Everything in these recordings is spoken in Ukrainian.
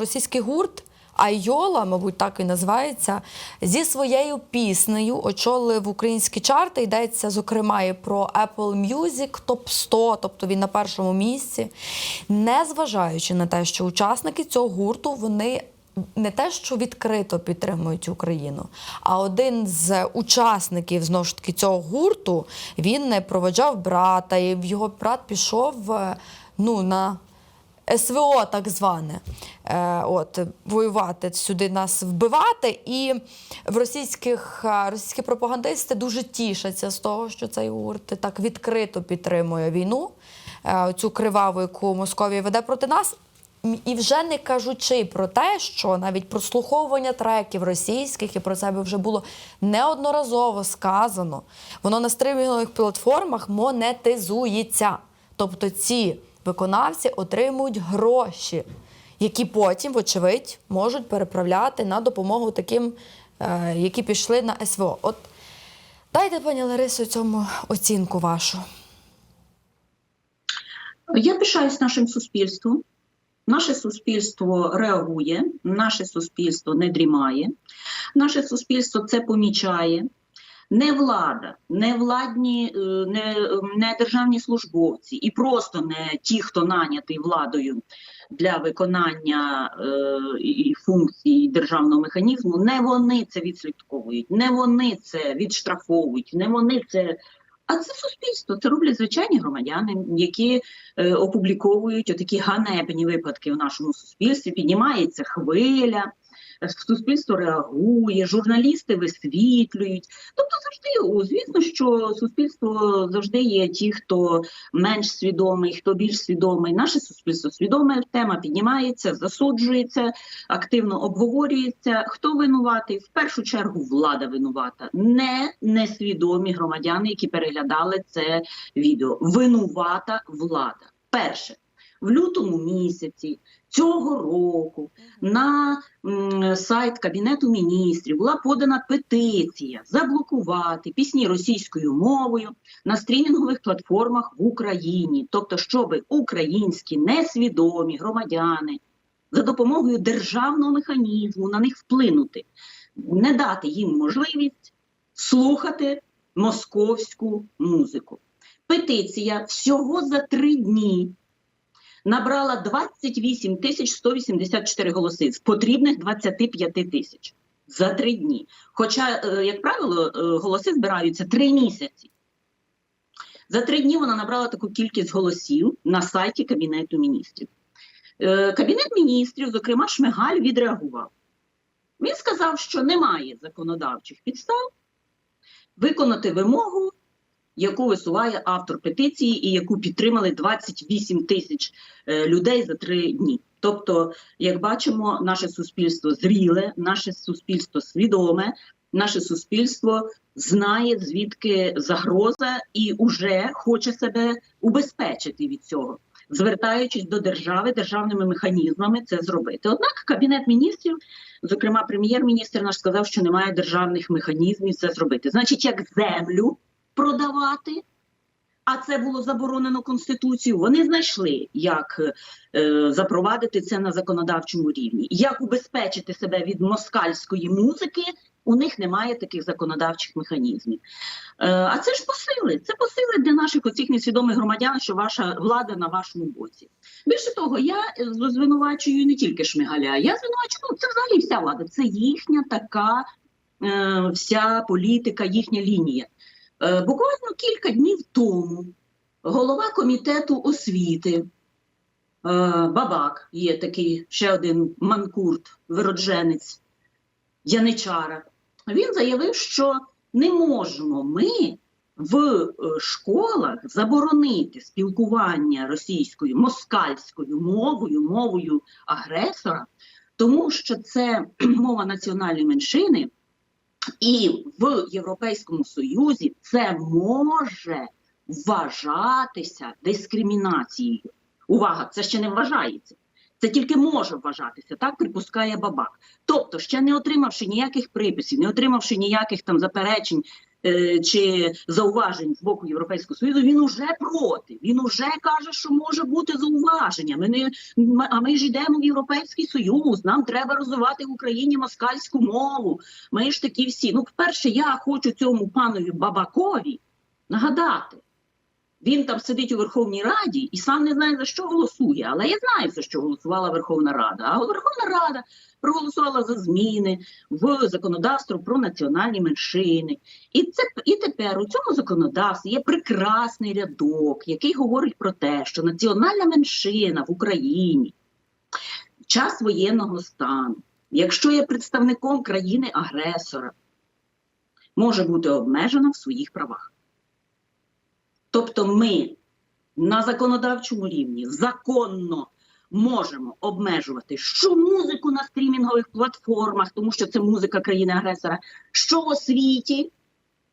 Російський гурт Айола, мабуть, так і називається, зі своєю піснею очолив українські чарти. Йдеться, зокрема, і про Apple Music Top 100, тобто він на першому місці. Незважаючи на те, що учасники цього гурту вони. Не те, що відкрито підтримують Україну, а один з учасників знову ж таки цього гурту він не проведжав брата, і його брат пішов е, ну, на СВО, так зване, е, от, воювати сюди нас вбивати. І в російських е, російські пропагандисти дуже тішаться з того, що цей гурт так відкрито підтримує війну, е, цю криваву, яку Московія веде проти нас. І вже не кажучи про те, що навіть прослуховування треків російських, і про це вже було неодноразово сказано, воно на стримінгових платформах монетизується. Тобто ці виконавці отримують гроші, які потім, вочевидь, можуть переправляти на допомогу таким, е, які пішли на СВО. От дайте, пані Ларисо, цьому оцінку вашу. Я пишаюсь нашим суспільством. Наше суспільство реагує, наше суспільство не дрімає, наше суспільство це помічає. Не влада, не владні, е, не, не державні службовці, і просто не ті, хто нанятий владою для виконання е, функцій державного механізму, не вони це відслідковують, не вони це відштрафовують, не вони це. А це суспільство, це роблять звичайні громадяни, які е, опубліковують такі ганебні випадки в нашому суспільстві. Піднімається хвиля, суспільство реагує, журналісти висвітлюють. Тобто, завжди, звісно, що суспільство завжди є ті, хто менш свідомий, хто більш свідомий. Наше суспільство свідоме, тема піднімається, засуджується, активно обговорюється. Хто винуватий? В першу чергу влада винувата, не несвідомі громадяни, які переглядали це відео. Винувата влада. Перше. В лютому місяці цього року на сайт Кабінету міністрів була подана петиція заблокувати пісні російською мовою на стрімінгових платформах в Україні, тобто, щоб українські несвідомі громадяни за допомогою державного механізму на них вплинути, не дати їм можливість слухати московську музику. Петиція всього за три дні набрала 28 тисяч 184 голоси з потрібних 25 тисяч за три дні. Хоча, е, як правило, е, голоси збираються три місяці. За три дні вона набрала таку кількість голосів на сайті Кабінету міністрів. Е, Кабінет міністрів, зокрема, Шмигаль, відреагував. Він сказав, що немає законодавчих підстав виконати вимогу, яку висуває автор петиції, і яку підтримали 28 тисяч е, людей за три дні. Тобто, як бачимо, наше суспільство зріле, наше суспільство свідоме, наше суспільство знає, звідки загроза, і вже хоче себе убезпечити від цього, звертаючись до держави державними механізмами це зробити. Однак кабінет міністрів, зокрема прем'єр-міністр, наш сказав, що немає державних механізмів це зробити. Значить, як землю продавати. А це було заборонено конституцією. Вони знайшли, як е, запровадити це на законодавчому рівні, як убезпечити себе від москальської музики. У них немає таких законодавчих механізмів. Е, а це ж посили. Це посили для наших оцих несвідомих громадян, що ваша влада на вашому боці. Більше того, я е, звинувачую не тільки Шмигаля, я звинувачую ну, це взагалі вся влада. Це їхня така е, вся політика, їхня лінія. Е, Буквально кілька днів тому голова комітету освіти е, Бабак, є такий ще один манкурт, виродженець Яничара, він заявив, що не можемо ми в е, школах заборонити спілкування російською, москальською мовою, мовою агресора, тому що це мова національної меншини. І в Європейському Союзі це може вважатися дискримінацією. Увага, це ще не вважається. Це тільки може вважатися, так припускає бабак. Тобто, ще не отримавши ніяких приписів, не отримавши ніяких там заперечень чи зауважень з боку Європейського Союзу, він уже проти. Він уже каже, що може бути зауваження. Ми не а ми ж йдемо в Європейський Союз. Нам треба розвивати в Україні москальську мову. Ми ж такі всі. Ну, по-перше, я хочу цьому панові Бабакові нагадати. Він там сидить у Верховній Раді і сам не знає за що голосує. Але я знаю за що голосувала Верховна Рада. А Верховна Рада проголосувала за зміни в законодавство про національні меншини. І це і тепер у цьому законодавстві є прекрасний рядок, який говорить про те, що національна меншина в Україні в час воєнного стану, якщо є представником країни-агресора, може бути обмежена в своїх правах. Тобто ми на законодавчому рівні законно можемо обмежувати що музику на стрімінгових платформах, тому що це музика країни-агресора, що в освіті,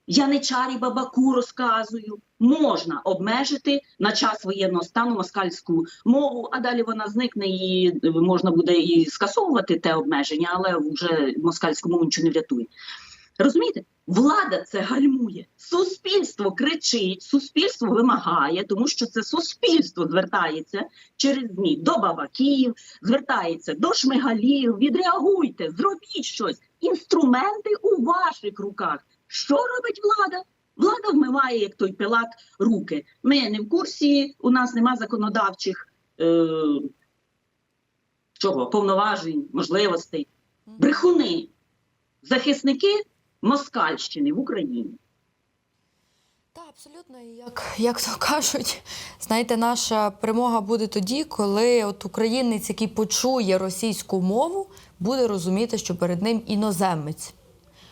Яничарі Бабаку розказую, можна обмежити на час воєнного стану москальську мову, а далі вона зникне і е, можна буде і скасовувати те обмеження, але вже москальську мову нічого не врятує. Розумієте? Влада це гальмує. Суспільство кричить, суспільство вимагає, тому що це суспільство звертається через ЗМІ до бабаків, звертається до шмигалів. Відреагуйте, зробіть щось. Інструменти у ваших руках. Що робить влада? Влада вмиває, як той пилат, руки. Ми не в курсі, у нас нема законодавчих е, чого, повноважень, можливостей. Брехуни, захисники Москальщини в Україні. Так, абсолютно. І Як, як то кажуть, знаєте, наша перемога буде тоді, коли от українець, який почує російську мову, буде розуміти, що перед ним іноземець.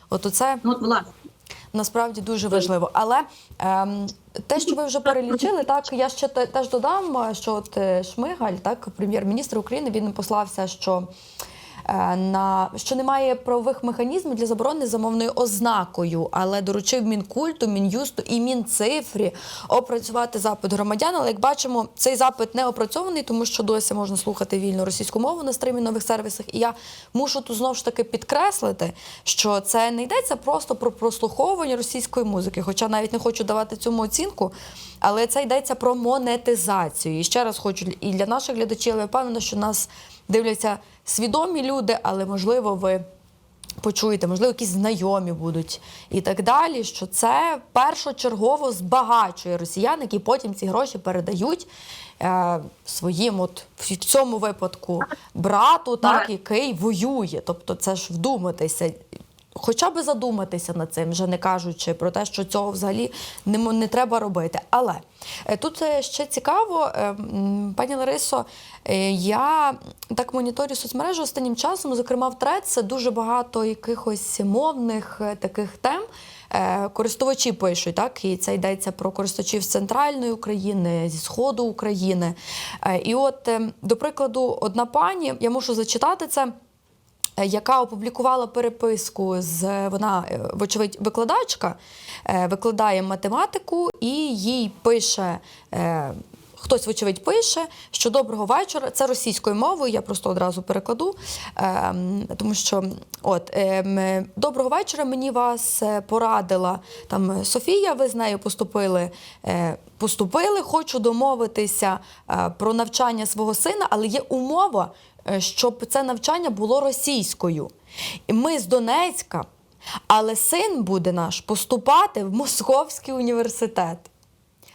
От оце Ну, власне, насправді дуже важливо. Але ем, те, що ви вже перелічили, так я ще теж додам, що от е, Шмигаль, так, прем'єр-міністр України, він послався, що. Е, На що немає правових механізмів для заборони замовною ознакою, але доручив мінкульту, мін'юсту і мінцифрі опрацювати запит громадян. Але як бачимо, цей запит не опрацьований, тому що досі можна слухати вільно російську мову на стримінгових сервісах. І я мушу тут знову ж таки підкреслити, що це не йдеться просто про прослуховування російської музики, хоча навіть не хочу давати цьому оцінку. Але це йдеться про монетизацію. І ще раз хочу і для наших глядачів, я впевнена, що нас дивляться свідомі люди, але можливо ви почуєте, можливо, якісь знайомі будуть і так далі. Що це першочергово збагачує росіян, які потім ці гроші передають е, своїм, от в цьому випадку, брату, так, який воює. Тобто, це ж вдуматися. Хоча би задуматися над цим, вже не кажучи про те, що цього взагалі не, не треба робити. Але е, тут е, ще цікаво, е, пані Ларисо, я так моніторю соцмережі останнім часом, зокрема в трет, це дуже багато якихось мовних таких тем. Користувачі пишуть, так, і це йдеться про користувачів з центральної України, зі сходу України. І от, е, до прикладу, одна пані, я мушу зачитати це яка опублікувала переписку з вона, е, вочевидь, викладачка, е, викладає математику, і їй пише. е, Хтось, вочевидь, пише, що доброго вечора. Це російською мовою, я просто одразу перекладу. тому що от е, доброго вечора. Мені вас е, порадила там Софія. Ви з нею поступили. е, Поступили, хочу домовитися е, про навчання свого сина, але є умова, е, щоб це навчання було російською. Ми з Донецька, але син буде наш поступати в Московський університет.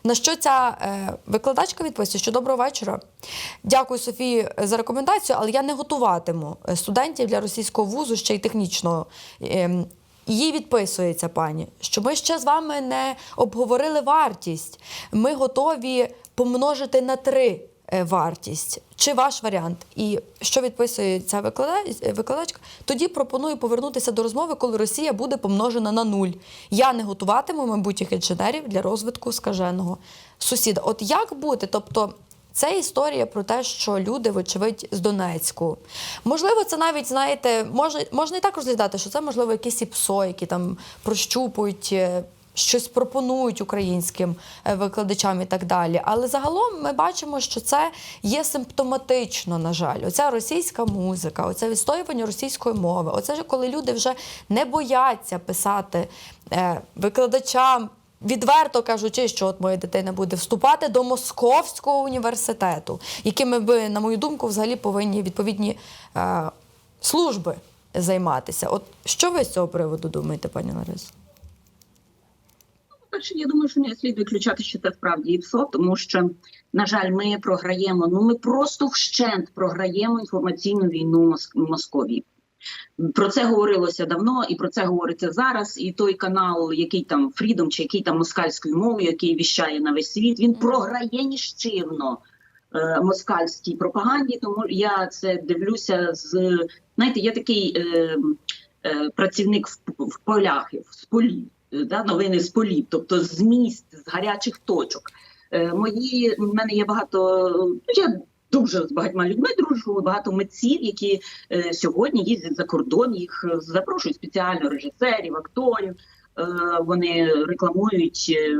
На що ця е, викладачка відписує, що доброго вечора. Дякую, Софії, за рекомендацію, але я не готуватиму е, студентів для російського вузу ще й технічного. Ем, Їй відписується пані, що ми ще з вами не обговорили вартість. Ми готові помножити на три е, вартість. Чи ваш варіант? І що відписує ця викладачка? Тоді пропоную повернутися до розмови, коли Росія буде помножена на нуль. Я не готуватиму майбутніх інженерів для розвитку скаженого сусіда. От як бути? Тобто. Це історія про те, що люди, вочевидь, з Донецьку. Можливо, це навіть, знаєте, можна, можна і так розглядати, що це, можливо, якісь ПСО, які там прощупують, е, щось пропонують українським е, викладачам і так далі. Але загалом ми бачимо, що це є симптоматично, на жаль. Оця російська музика, оце відстоювання російської мови. Оце коли люди вже не бояться писати е, викладачам. Відверто кажучи, що от моя дитина буде вступати до Московського університету, якими би, на мою думку, взагалі повинні відповідні е, служби займатися. От що ви з цього приводу думаєте, пані Ларисо? Перше, я думаю, що не слід виключати, що це справді ІПСО, тому що, на жаль, ми програємо. Ну ми просто вщент програємо інформаційну війну Мос- Московії. Про це говорилося давно, і про це говориться зараз. І той канал, який там Фрідом, чи який там москальською мовою, який віщає на весь світ, він програє ніщивно е, москальській пропаганді. Тому я це дивлюся з знаєте, є такий е, е, працівник в, в полях, з полів, е, да, новини з полів, тобто з місць, з гарячих точок. Е, мої в мене є багато. ну, Я дуже з багатьма людьми дружу, багато митців, які е, сьогодні їздять за кордон, їх е, запрошують спеціально режисерів, акторів. Е, вони рекламують е,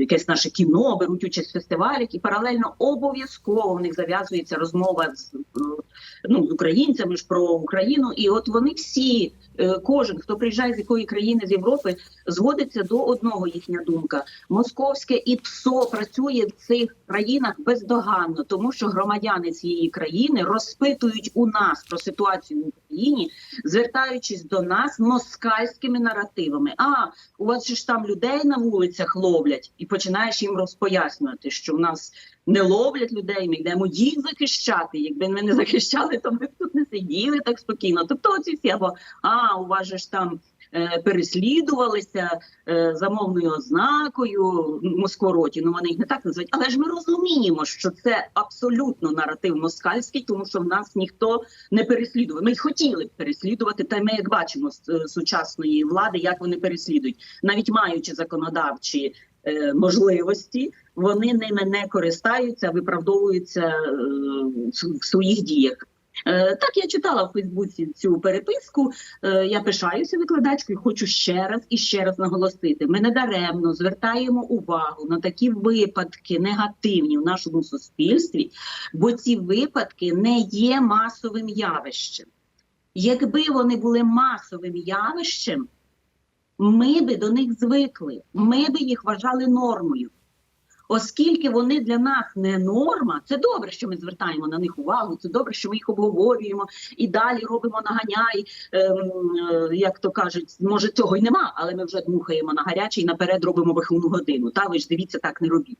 якесь наше кіно, беруть участь в фестивалях, і паралельно обов'язково в них зав'язується розмова з, е, ну, з українцями ж про Україну. І от вони всі, е, кожен, хто приїжджає з якої країни з Європи, згодиться до одного їхня думка. Московське і ПСО працює в цих країнах бездоганно, тому що громадяни цієї країни розпитують у нас про ситуацію в Україні, звертаючись до нас москальськими наративами. А у вас ж там людей на вулицях ловлять, і починаєш їм розпояснювати, що в нас не ловлять людей, ми йдемо їх захищати. Якби ми не захищали, то ми б тут не сиділи так спокійно. Тобто, оці всі або а у вас же ж там. е, Переслідувалися е, за мовною ознакою Москвороті, ну вони їх не так називають, але ж ми розуміємо, що це абсолютно наратив москальський, тому що в нас ніхто не переслідує. Ми хотіли б переслідувати, та ми як бачимо з е, сучасної влади, як вони переслідують, навіть маючи законодавчі можливості, вони ними не користаються, виправдовуються в своїх діях. Е, Так, я читала в Фейсбуці цю переписку. Е, Я пишаюся викладачкою. Хочу ще раз і ще раз наголосити. Ми недаремно звертаємо увагу на такі випадки негативні в нашому суспільстві, бо ці випадки не є масовим явищем. Якби вони були масовим явищем, ми би до них звикли, ми би їх вважали нормою. Оскільки вони для нас не норма, це добре, що ми звертаємо на них увагу. Це добре, що ми їх обговорюємо і далі робимо наганяй. Ем, е, як то кажуть, може цього й нема, але ми вже дмухаємо на гаряче і наперед робимо виховну годину. Та ви ж дивіться, так не робіть.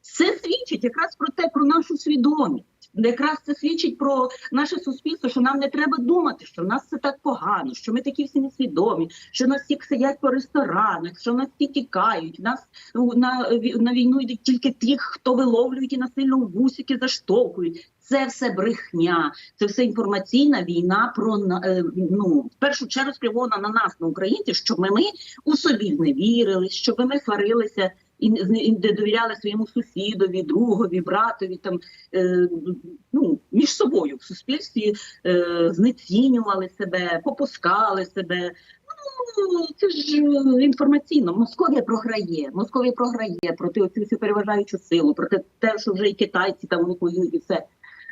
Це свідчить якраз про те, про нашу свідомість. Якраз це свідчить про наше суспільство, що нам не треба думати, що в нас це так погано, що ми такі всі несвідомі, що нас всі сидять по ресторанах, що нас всі тікають. Нас ну, на, на війну йдуть тільки ті, хто виловлюють і насильно в бусики заштовхують. Це все брехня, це все інформаційна війна про е, ну в першу чергу спрямована на нас, на українців, щоб ми, ми у собі не вірили, щоб ми сварилися і не- довіряли своєму сусідові, другові, братові, там е, ну між собою в суспільстві е, знецінювали себе, попускали себе. Ну це ж е, інформаційно. Московія програє. Московія програє проти оцю всю переважаючу силу, проти те, що вже і китайці там воюють і все.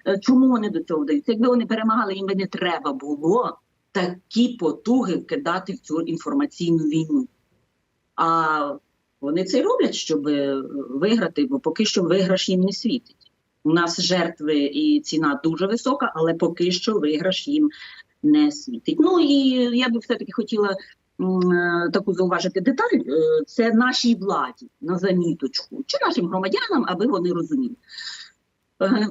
Е, Чому вони до цього вдаються? Якби вони перемагали, їм би не треба було такі потуги вкидати в цю інформаційну війну. А вони це роблять, щоб е, виграти, бо поки що виграш їм не світить. У нас жертви і ціна дуже висока, але поки що виграш їм не світить. Ну і я би все-таки хотіла е, таку зауважити деталь: е, це нашій владі на заміточку, чи нашим громадянам, аби вони розуміли.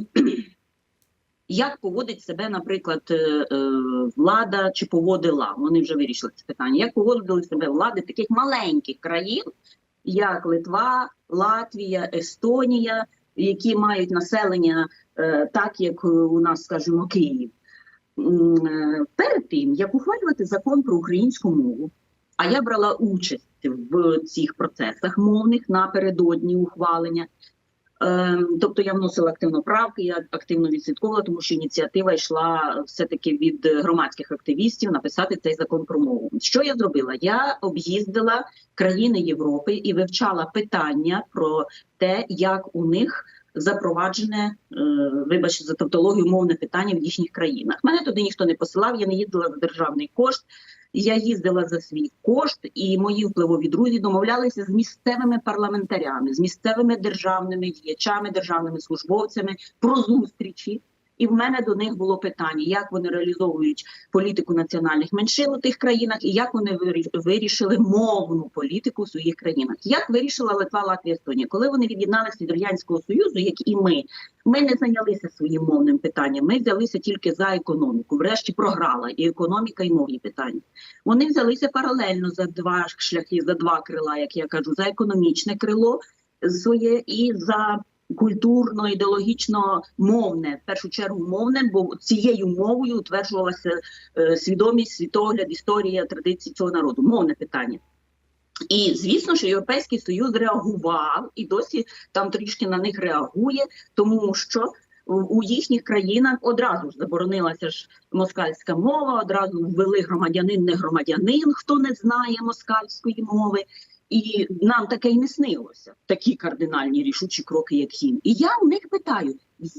Як поводить себе, наприклад, влада чи поводила? Вони вже вирішили це питання. Як поводили себе влади таких маленьких країн, як Литва, Латвія, Естонія, які мають населення е, так, як у нас, скажімо, Київ. Е, Перед тим, як ухвалювати закон про українську мову, а я брала участь в цих процесах мовних напередодні ухвалення. Ем, Тобто я вносила активно правки, я активно відслідковувала, тому що ініціатива йшла все-таки від громадських активістів написати цей закон про мову. Що я зробила? Я об'їздила країни Європи і вивчала питання про те, як у них запроваджене, е, вибачте за тавтологію, мовне питання в їхніх країнах. Мене туди ніхто не посилав, я не їздила за державний кошт. Я їздила за свій кошт, і мої впливові друзі домовлялися з місцевими парламентарями, з місцевими державними діячами, державними службовцями про зустрічі. І в мене до них було питання, як вони реалізовують політику національних меншин у тих країнах, і як вони вирі- вирішили мовну політику в своїх країнах. Як вирішила Литва, Латвія, Естонія, коли вони від'єдналися від радянського союзу, як і ми, ми не зайнялися своїм мовним питанням. Ми взялися тільки за економіку. Врешті програла і економіка, і мовні питання. Вони взялися паралельно за два шляхи, за два крила, як я кажу, за економічне крило своє і за культурно, ідеологічно мовне, в першу чергу мовне, бо цією мовою утверджувалася е, свідомість, світогляд, історія, традиції цього народу. Мовне питання. І звісно, що Європейський Союз реагував і досі там трішки на них реагує, тому що у їхніх країнах одразу ж заборонилася ж москальська мова, одразу ввели громадянин, не громадянин, хто не знає москальської мови. І нам таке й не снилося, такі кардинальні рішучі кроки, як їм. І я у них питаю,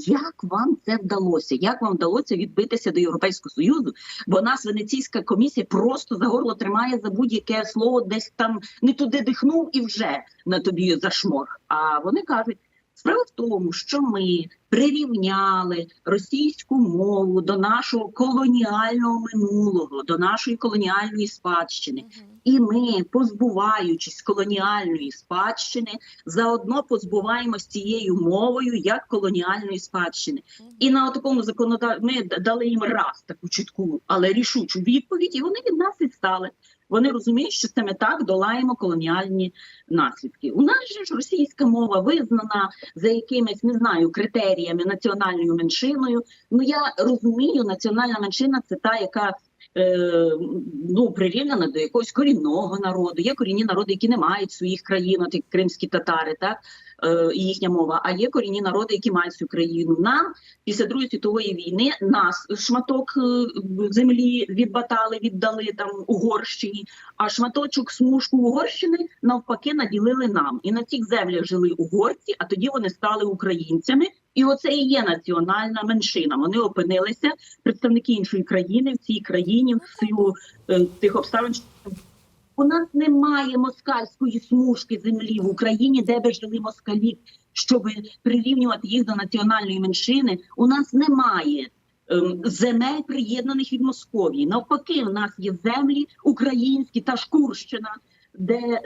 як вам це вдалося? Як вам вдалося відбитися до Європейського Союзу? Бо нас Венеційська комісія просто за горло тримає за будь-яке слово, десь там не туди дихнув і вже на тобі зашморг. А вони кажуть. Справа в тому, що ми прирівняли російську мову до нашого колоніального минулого, до нашої колоніальної спадщини. І ми, позбуваючись колоніальної спадщини, заодно позбуваємось цією мовою як колоніальної спадщини. І на такому законодав... ми дали їм раз таку чітку, але рішучу відповідь, і вони від нас відстали. Вони розуміють, що ми так долаємо колоніальні наслідки. У нас же ж російська мова визнана за якимись не знаю критеріями національною меншиною. Ну я розумію, національна меншина це та, яка е, ну прирівняна до якогось корінного народу. Є корінні народи, які не мають своїх країн, от як кримські татари, так і їхня мова. А є корінні народи, які мають цю країну. Нам після другої світової війни нас шматок е, землі відбатали, віддали там Угорщині, а шматочок смужку Угорщини навпаки наділили нам. І на цих землях жили угорці, а тоді вони стали українцями. І оце і є національна меншина. Вони опинилися представники іншої країни в цій країні в силу е, тих обставин. У нас немає москальської смужки землі в Україні, де би жили москалі, щоб прирівнювати їх до національної меншини. У нас немає ем, земель, приєднаних від Московії. Навпаки, у нас є землі українські та Шкурщина, де е,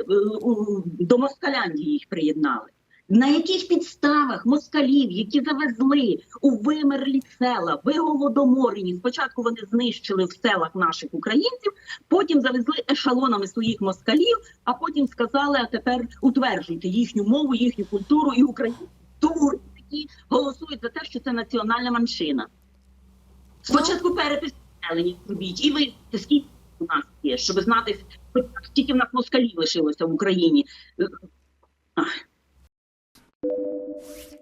до Москаляндії їх приєднали. На яких підставах москалів, які завезли у вимерлі села, виголодоморені, спочатку вони знищили в селах наших українців, потім завезли ешелонами своїх москалів, а потім сказали: а тепер утверджуйте їхню мову, їхню культуру і Україну. Турки, які голосують за те, що це національна меншина. Спочатку перепис населення зробіть, і ви скільки у нас є, щоб знати, скільки в нас москалів лишилося в Україні. you